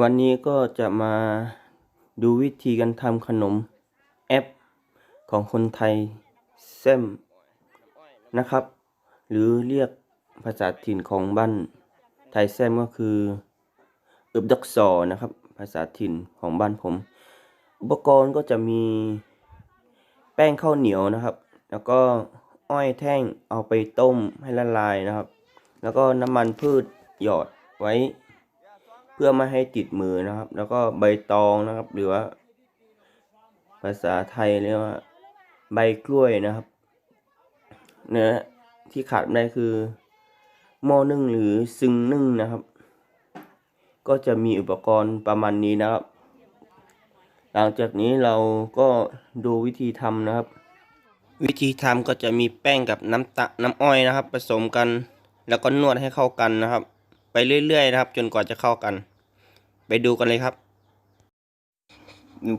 วันนี้ก็จะมาดูวิธีการทำขนมแอปของคนไทยเซมนะครับ หรือเรียกภาษาถิ่นของบ้านไทยแซมก็คืออึบดักซอนะครับ ภาษาถิ่นของบ้านผม อุปกรณ์ก็จะมีแป้งข้าวเหนียวนะครับ แล้วก็อ้อยแท่งเอาไปต้มให้ละลายนะครับ แล้วก็น้ำมันพืชหยอดไว้ พื่อไม่ให้ติดมือนะครับ แล้วก็ใบตองนะครับ หรือว่า ภาษาไทยเรียกว่า ใบกล้วยนะครับ เนื้อที่ขาดไม่ได้คือหม้อนึ่งหรือซึ้งนึ่งนะครับ ก็จะมีอุปกรณ์ประมาณนี้นะครับ หลังจากนี้เราก็ดูวิธีทำนะครับ วิธีทำก็จะมีแป้งกับน้ำตะน้ำอ้อยนะครับ ผสมกัน แล้วก็นวดให้เข้ากันนะครับ ไปเรื่อยๆนะครับ จนกว่าจะเข้ากัน ไปดูกันเลยครับ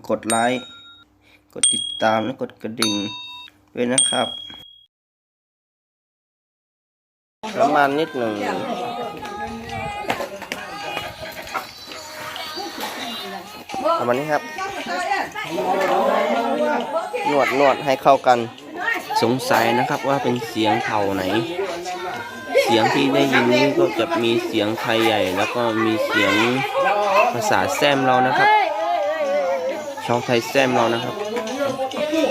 กดไลค์กดติดตามและกดกระดิ่งด้วยนะครับประมาณนิดหนึ่งประมาณนี้ครับ นวดนวดให้เข้ากัน สงสัยนะครับว่าเป็นเสียงเผ่าไหน เสียงที่ได้ยินนี้ก็จะมีเสียงไทยใหญ่ แล้วก็มีเสียง ภาษาแซมเรานะครับช่องไทยแซมเรานะครับ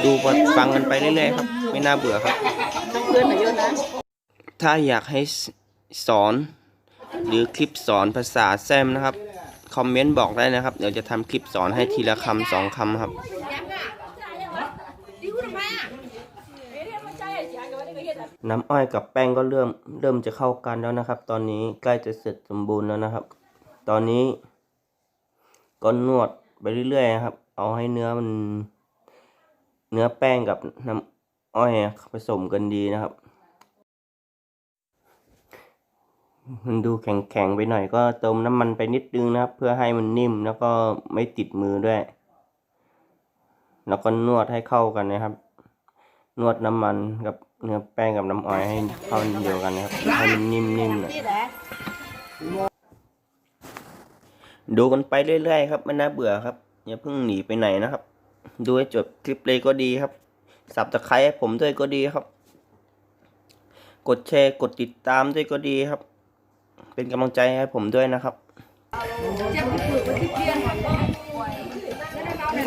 ดูฟังกันไปเรื่อยๆครับ ไม่น่าเบื่อครับ ถ้าอยากให้สอนหรือคลิปสอนภาษาแซมนะครับ คอมเมนต์บอกได้นะครับ เดี๋ยวจะทำคลิปสอนให้ทีละคำสองคำครับน้ำอ้อยกับแป้งก็เริ่มเริ่มจะเข้ากันแล้วนะครับ ตอนนี้ใกล้จะเสร็จสมบูรณ์แล้วนะครับ ตอนนี้ ก็นวดไปเรื่อยๆครับ เอาให้เนื้อมัน เนื้อแป้งกับน้ำอ้อยผสมกันดีนะครับ มันดูแข็งๆไปหน่อยก็เติมน้ำมันไปนิดนึงนะครับ เพื่อให้มันนิ่มแล้วก็ไม่ติดมือด้วย แล้วก็นวดให้เข้ากันนะครับ นวดน้ำมันกับเนื้อแป้งกับน้ำอ้อยให้เข้าเดียวกันนะครับให้มันนิ่มๆหน่อย ดูกันไปเรื่อยๆครับไม่น่าเบื่อครับอย่าเพิ่งหนีไปไหนนะครับ ดูให้จบคลิปเลยก็ดีครับสับตะไคร้ให้ผมด้วยก็ดีครับ กดแชร์กดติดตามด้วยก็ดีครับ เป็นกำลังใจให้ผมด้วยนะครับ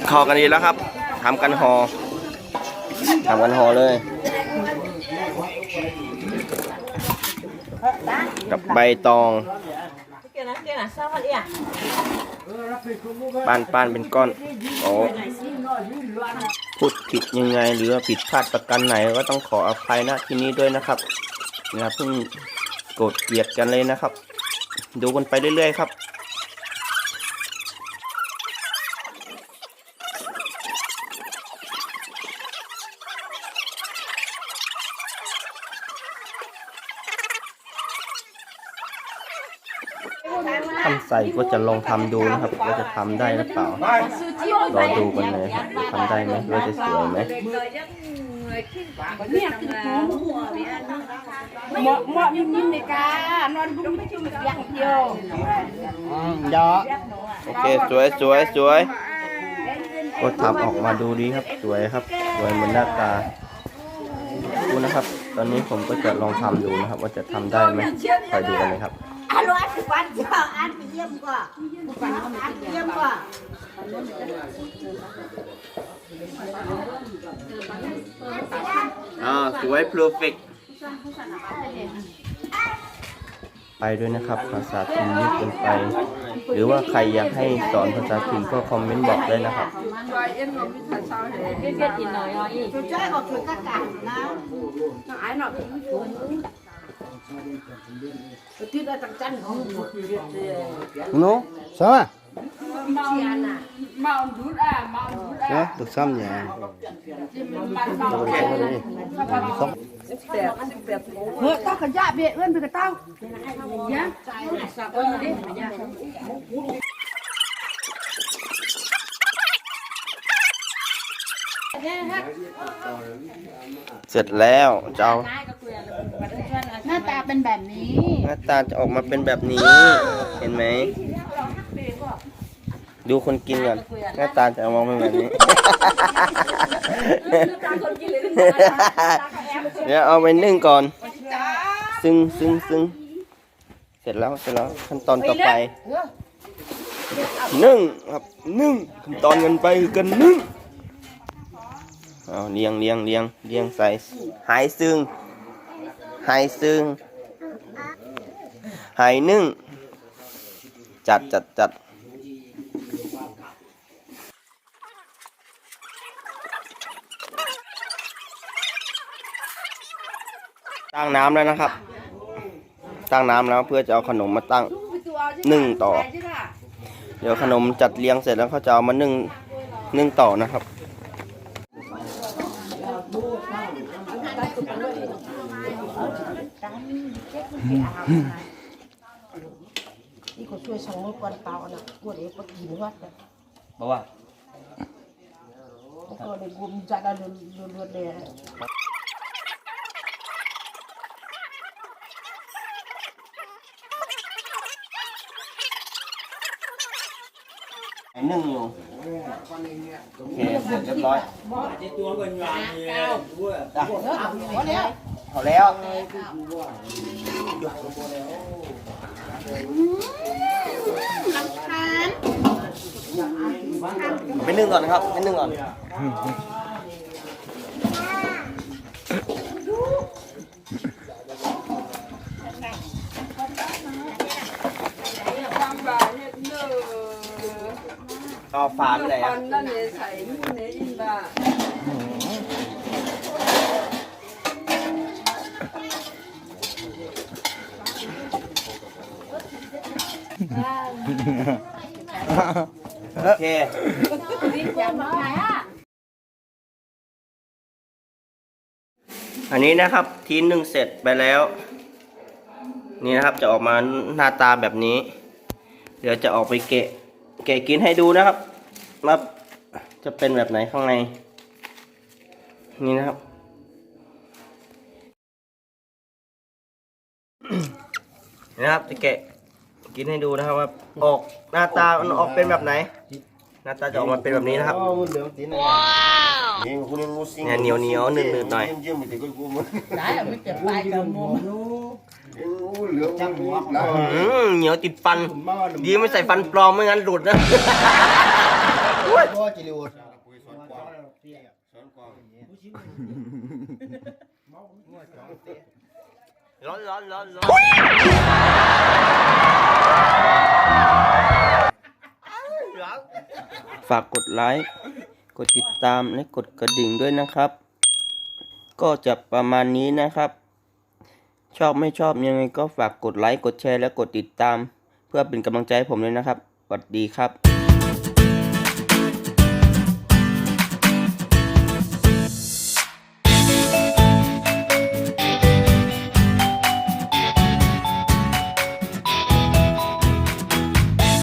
เข้ากันดีแล้วครับทำกันหอทำกันหอเลยกับใบตอง ปานปานเป็นก้อนโอ้พูดผิดยังไง หรือว่าผิดพลาดประกันไหนก็ต้องขออภัยนะที่นี้ด้วยนะครับนะเพิ่งโกรธเกลียดกันเลยนะครับ ดูกันไปเรื่อยๆครับ ทำใส่ก็จะลองทำดูนะครับว่าจะทำได้หรือเปล่า รอดูกันเลยครับทำได้ไหมว่าจะสวยไหมเหมาะเหมาะนิ่มๆในกานอนรุ่มจุ่มอย่างเดียวยอโอเคสวยสวยสวยก็ทำออกมาดูดีครับ สวยครับ สวยเหมือนหน้าตาดูนะครับ ตอนนี้ผมก็จะลองทำดูนะครับ ว่าจะทำได้ไหมคอยดูกันเลยครับ อันวันวันเจ้าอันไปเยี่ยมกว่าอันเยี่ยมกว่าอ่าสวย perfect ไปด้วยนะครับภาษาถิ่นเยอะเกินไป หรือว่าใครอยากให้สอนภาษาถิ่นก็คอมเมนต์บอกได้นะครับจุดใจก็คือกะกันนะไอ้หน่อ ยที่ได้ตั้งจันของ No, ça va เมาดูดอะ เมาดูดอะ Ouais, donc ça me vient. เฮ้ยต้องขยะเบี้ยเอื้อนไปกระเต้าเนี่ยสักคนดิเสร็จแล้วจะเอาหน้าตาเป็นแบบนี้ หน้าตาจะออกมาเป็นแบบนี้ เห็นไหม ดูคนกินก่อนหน้าตาจะมองเป็นแบบนี้ เดี๋ยวเอาไปนึ่งก่อน ซึ่งซึ่งซึ่งเสร็จแล้วเสร็จแล้วขั้นตอนต่อไปนึ่งครับนึ่งขั้นตอนกันไปกันนึ่งเอาเรียงเรียงเรียงเรียงใส่หายซึ่งหายซึ่ง หายนึ่ง จัดจัดจัดตั้งน้ำแล้วนะครับ ตั้งน้ำแล้วเพื่อจะเอาขนมมาตั้งนึ่งต่อ เดี๋ยวขนมจัดเรียงเสร็จแล้วเขาจะเอามานึ่งนึ่งต่อนะครับ เขาช่วยส่งรถกวนเตาน่ะกวนเอ๋ก็กินวัดน่ะเพราะว่าก็เลยกุมจัดอะไรเลือดเลยนึ่งอยู่โอเคเสร็จเรียบร้อยพอแล้วพอแล้ว ไปนึ่งก่อนนะครับไปนึ่งก่อนเอาฝาไปไหนอะนั่นเนี่ยใส่นู่นเนี่ยอินบ้า โอเค อันนี้นะครับทีหนึ่งเสร็จไปแล้ว นี่นะครับจะออกมาหน้าตาแบบนี้ เดี๋ยวจะออกไปเกะเกะกินให้ดูนะครับว่าจะเป็นแบบไหนข้างใน นี่นะครับนะครับจะแกะ กินให้ดูนะครับว่าออกหน้าตามันออกเป็นแบบไหน หน้าตาจะออกมาเป็นแบบนี้นะครับเนี่ยเหนียวเหนียวๆหนึบๆหน่อยได้ไม่เจ็บไปกับมมอืมเหนียวติดฟัน ดีไม่ใส่ฟันปลอมไม่งั้นหลุดนะร้อนร้อนร้อนร้อน ฝากกดไลค์ กดติดตามและกดกระดิ่งด้วยนะครับ ก็จะประมาณนี้นะครับ ชอบไม่ชอบยังไงก็ฝากกดไลค์ กดแชร์และกดติดตาม เพื่อเป็นกำลังใจให้ผมเลยนะครับสวัสดีครับ